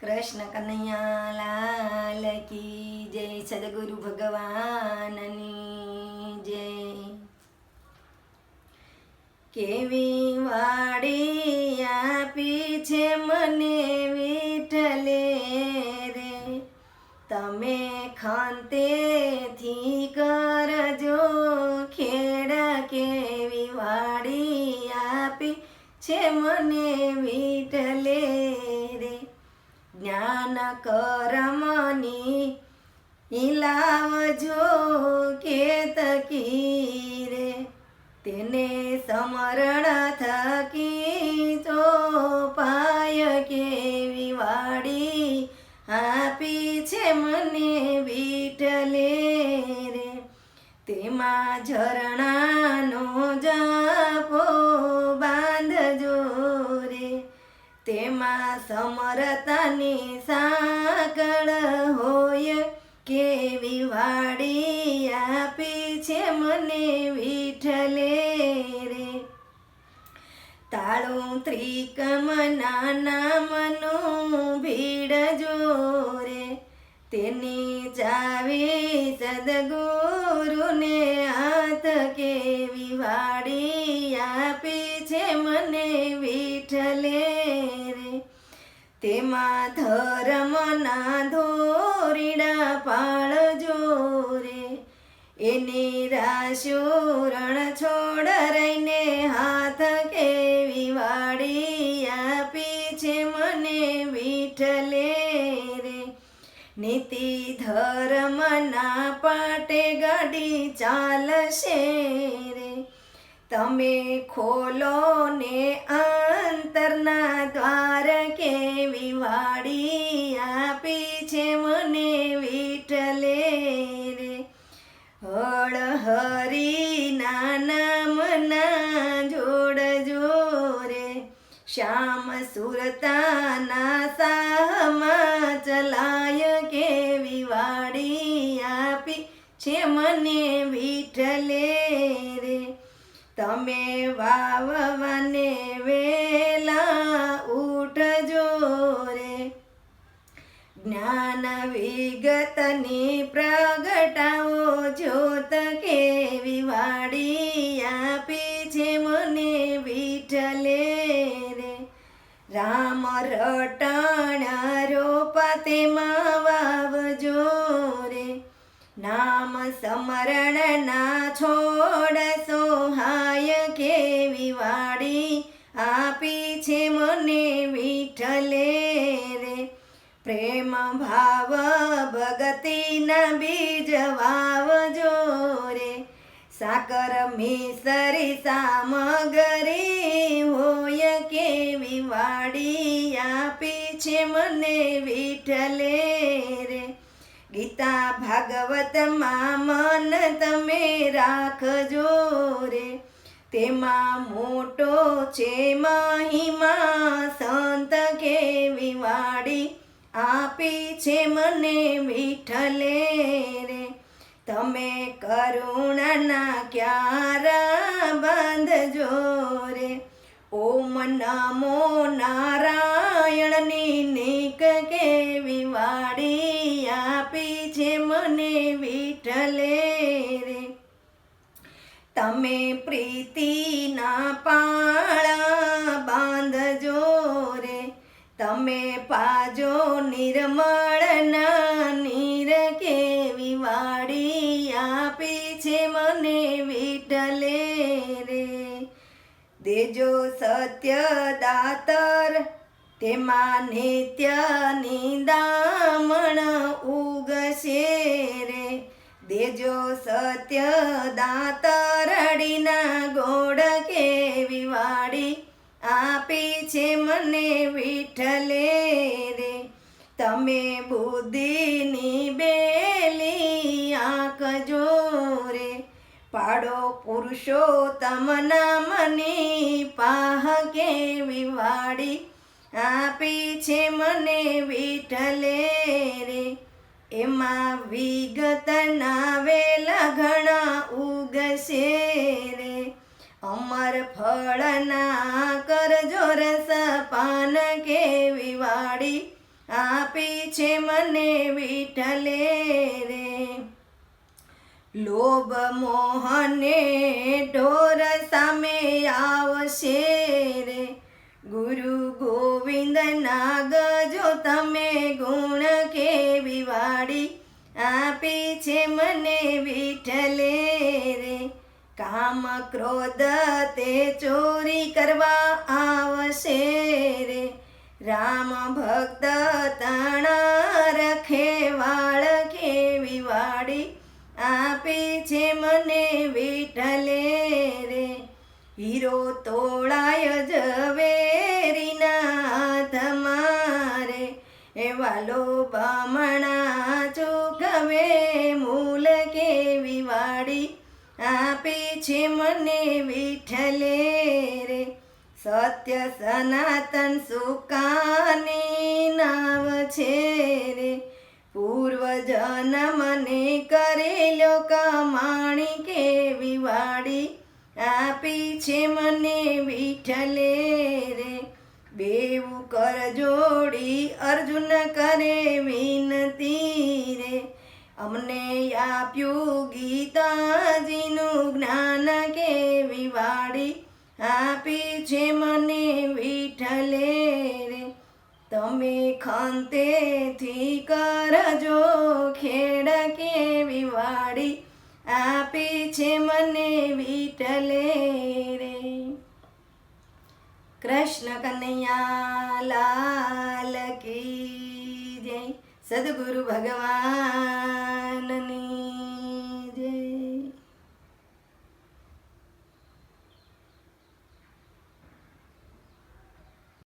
કૃષ્ણ કનૈયા લાલ કી જય સદગુરુ ભગવાનની જય. કેવી વાડી આપી છે મને વિઠલે રે? તમે ખંતેથી કરજો ખેડા કેવી વાડી આપી છે મને વિઠલે જ્ઞાન કરમની ઇલાવજો કેત રે તેને સમરણ થકી તો પાય કેવી વાડી આપી છે મને વિઠલે રે. તેમાં ઝરણાનો સમરતાની સાંકળ હોય કેવી વાડી આપી છે મને વિઠલે રે. તાળું ત્રિકમના નામનું ભીડ જોરે. તેની ચાવી સદગુરુને હાથ કેવી વાડી આપી છે મને તેમાં ધર્મના ધોરીડા પાળજો રે એની રાશુરણ છોડ રહીને હાથ કેવી વાડી આપી છે મને વિઠલે રે. નીતિ ધર્મના પાટે ગાડી ચાલશે રે. તમે ખોલો ને અંતરના વાડી આપી છે મને વિઠલે રે હળ હરી જોડ જોડજો રે શ્યામ સુરતાના સાહમાં ચલાય કેવી વાડી આપી છે મને વિઠલે રે તમે વાવવાને વેલા જ્ઞાન વિગતની પ્રગટાવો જોત કેવી વાડી આપી છે મને વિઠલે રે. રામ રટણ રોપા તેમાં વાવજો રે. નામ સમરણના છોડ સોહાય પ્રેમ ભાવ ભગતીના બીજ વાવજો રે સાકર મિસરી સામગરી હોય કેવી વાડી આપી છે મને વિઠલે રે. ગીતા ભાગવતમાં મન તમે રાખજો રે. તેમાં મોટો છે મહિમા આપી છે મને વિઠલે રે. તમે કરુણાના ક્યારા બાંધજો રે. ઓમ નમો નારાયણની નીક કેવી વાડી આપી છે મને વિઠલે રે. તમે પ્રીતિના પાળા બાંધજો રે. તમે પાજો નિર્મળના નીર કેવી વાડી આપી છે મને વિઠલે રે. દેજો સત્ય દાતર, તેમાં નિત્ય નિદામણ ઉગશે રે. દેજો સત્ય દાતરડીના ગોળ કેવી વાડી આપી છે મને વિઠલે રે. તમે બુદ્ધિની બેલી આંકજો રે પાડો પુરુષોત્તમના મની પાહ કેવી વાડી આપી છે મને વિઠલે રે. એમાં વિગતના નાવેલા ઘણા ઉગશે રે. અમર ફળના કરજો રસ પાન કેવી વાડી આપી છે મને વિઠલે રે. લોભ મોહને ઢોર સામે આવશે રે. ગુરુ ગોવિંદ નાગજો તમે ગુણ કેવી વાડી? આપી છે મને વિઠલે રે. કામ ક્રોધ તે ચોરી કરવા આવશે રે. રામ ભક્ત તાણા રખે વાળ કેવી વાડી આપી છે મને વિઠલે રે. હીરો તોળાય જવેરીના હાથમાં એવા લો બામણા ચૂકવે મૂલ કેવી વાડી આપી છે મને વિઠલે રે. સત્ય સનાતન સુકાની નામ છે રે. પૂર્વ જન્મને કરેલો કમાણી કેવી વાડી આપી છે મને વિઠલે રે. બેવું કર જોડી અર્જુન કરે વિનતી રે. અમને આપ્યું ગીતાજીનું જ્ઞાન આપી છે મને વિઠલે રે, તમે ખંતેથી કરજો ખેડ કેવી વાડી આપી છે મને વિઠલે રે. કૃષ્ણ કનૈયા લાલ કી જય. સદગુરુ ભગવાન.